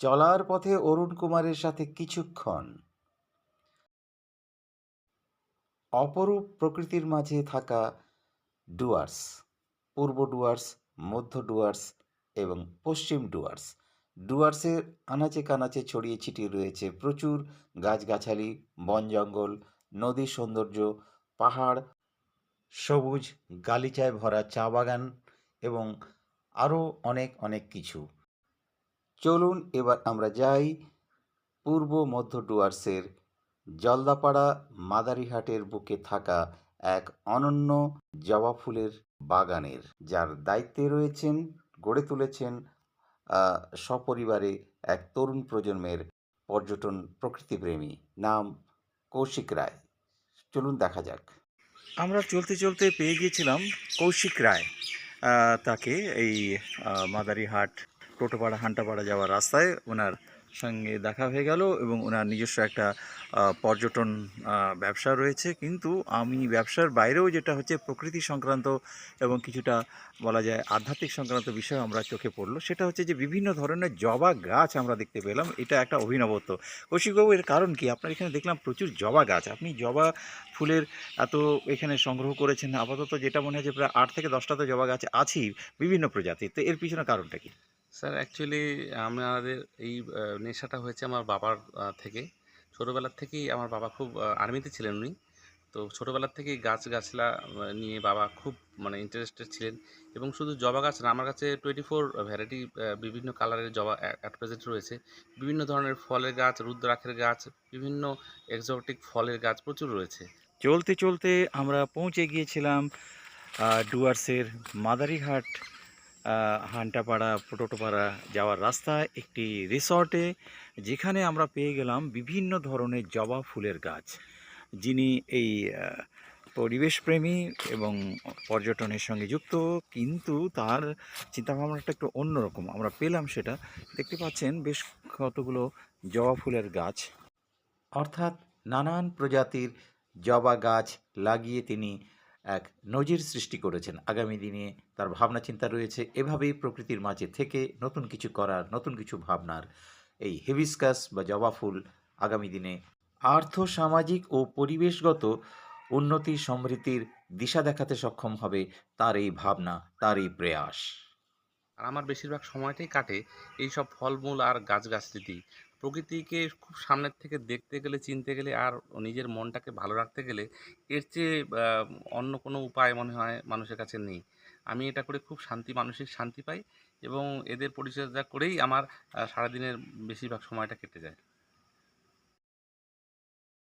চলার পথে অরুণ কুমারের সাথে কিছুক্ষণ। অপরূপ প্রকৃতির মাঝে থাকা ডুয়ার্স, পূর্ব ডুয়ার্স, মধ্য ডুয়ার্স এবং পশ্চিম ডুয়ার্স। ডুয়ার্সের আনাচে কানাচে ছড়িয়ে ছিটিয়ে রয়েছে প্রচুর গাছগাছালি, বন জঙ্গল নদীর সৌন্দর্য, পাহাড়, সবুজ গালিচায় ভরা চা বাগান এবং আরও অনেক অনেক কিছু। চলুন এবার আমরা যাই পূর্ব মধ্য ডুয়ার্সের জলদাপাড়া মাদারিহাটের বুকে থাকা এক অনন্য জবা ফুলের বাগানের, যার দায়িত্বে রয়েছেন, গড়ে তুলেছেন সপরিবারে এক তরুণ প্রজন্মের পর্যটন প্রকৃতিপ্রেমী নাম কৌশিক রায়। চলুন দেখা যাক। আমরা চলতে চলতে পেয়ে গিয়েছিলাম কৌশিক রায় তাকে এই মাদারিহাট টোটোপাড়া, হান্টাপাড়া যাওয়ার রাস্তায় ওনার সঙ্গে দেখা হয়ে গেল এবং ওনার নিজস্ব একটা পর্যটন ব্যবসা রয়েছে। কিন্তু আমি ব্যবসার বাইরেও যেটা হচ্ছে প্রকৃতি সংক্রান্ত এবং কিছুটা বলা যায় আধ্যাত্মিক সংক্রান্ত বিষয় আমরা চোখে পড়ল, সেটা হচ্ছে যে বিভিন্ন ধরনের জবা গাছ আমরা দেখতে পেলাম। এটা একটা অভিনবত্ব। কৌশিকবাবু, এর কারণ কি? আপনার এখানে দেখলাম প্রচুর জবা গাছ। আপনি জবা ফুলের এত এখানে সংগ্রহ করেছেন, আপাতত যেটা মনে হচ্ছে প্রায় আট থেকে দশটা তো জবা গাছ আছেই বিভিন্ন প্রজাতির। তো এর পিছনে কারণটা কি? স্যার অ্যাকচুয়ালি আমাদের এই নেশাটা হয়েছে আমার বাবার থেকে। ছোটোবেলার থেকেই আমার বাবা খুব আর্মিতে ছিলেন উনি। তো ছোটোবেলার থেকেই গাছ গাছলা নিয়ে বাবা খুব মানে ইন্টারেস্টেড ছিলেন। এবং শুধু জবা গাছ না, আমার কাছে টোয়েন্টি ফোর ভ্যারাইটি বিভিন্ন কালারের জবা অ্যাট প্রেজেন্ট রয়েছে। বিভিন্ন ধরনের ফলের গাছ, রুদ্রাক্ষের গাছ, বিভিন্ন এক্সোটিক ফলের গাছ প্রচুর রয়েছে। চলতে চলতে আমরা পৌঁছে গিয়েছিলাম ডুয়ার্সের মাদারিহাট হান্টাপাড়া টোটোপাড়া যাওয়ার রাস্তা একটি রিসর্টে যেখানে আমরা পেয়ে গেলাম বিভিন্ন ধরনের জবা ফুলের গাছ। যিনি এই পরিবেশপ্রেমী এবং পর্যটনের সঙ্গে যুক্ত, কিন্তু তার চিন্তাভাবনাটা একটু অন্যরকম। আমরা পেলাম সেটা। দেখতে পাচ্ছেন বেশ কতগুলো জবা ফুলের গাছ। অর্থাৎ নানান প্রজাতির জবা গাছ লাগিয়ে তিনি এক নজির সৃষ্টি করেছেন। আগামী দিনে তার ভাবনা চিন্তা রয়েছে। এভাবেই প্রকৃতির মাঝে থেকে নতুন কিছু করার, নতুন কিছু ভাবনার এই হেভিস্কাস বা জবা ফুল আগামী দিনে আর্থ সামাজিক ও পরিবেশগত উন্নতি সমৃদ্ধির দিশা দেখাতে সক্ষম হবে। তার এই ভাবনা, তার এই প্রয়াস। আর আমার বেশিরভাগ সময়টাই কাটে এই সব ফলমূল আর গাছগাছলিতেই প্রকৃতিকে খুব সামনের থেকে দেখতে গেলে, চিনতে গেলে আর নিজের মনটাকে ভালো রাখতে গেলে এর চেয়ে অন্য কোনো উপায় মনে হয় মানুষের কাছে নেই। আমি এটা করে খুব শান্তি, মানসিক শান্তি পাই এবং এদের পরিচর্যা করেই আমার সারাদিনের বেশিরভাগ সময়টা কেটে যায়।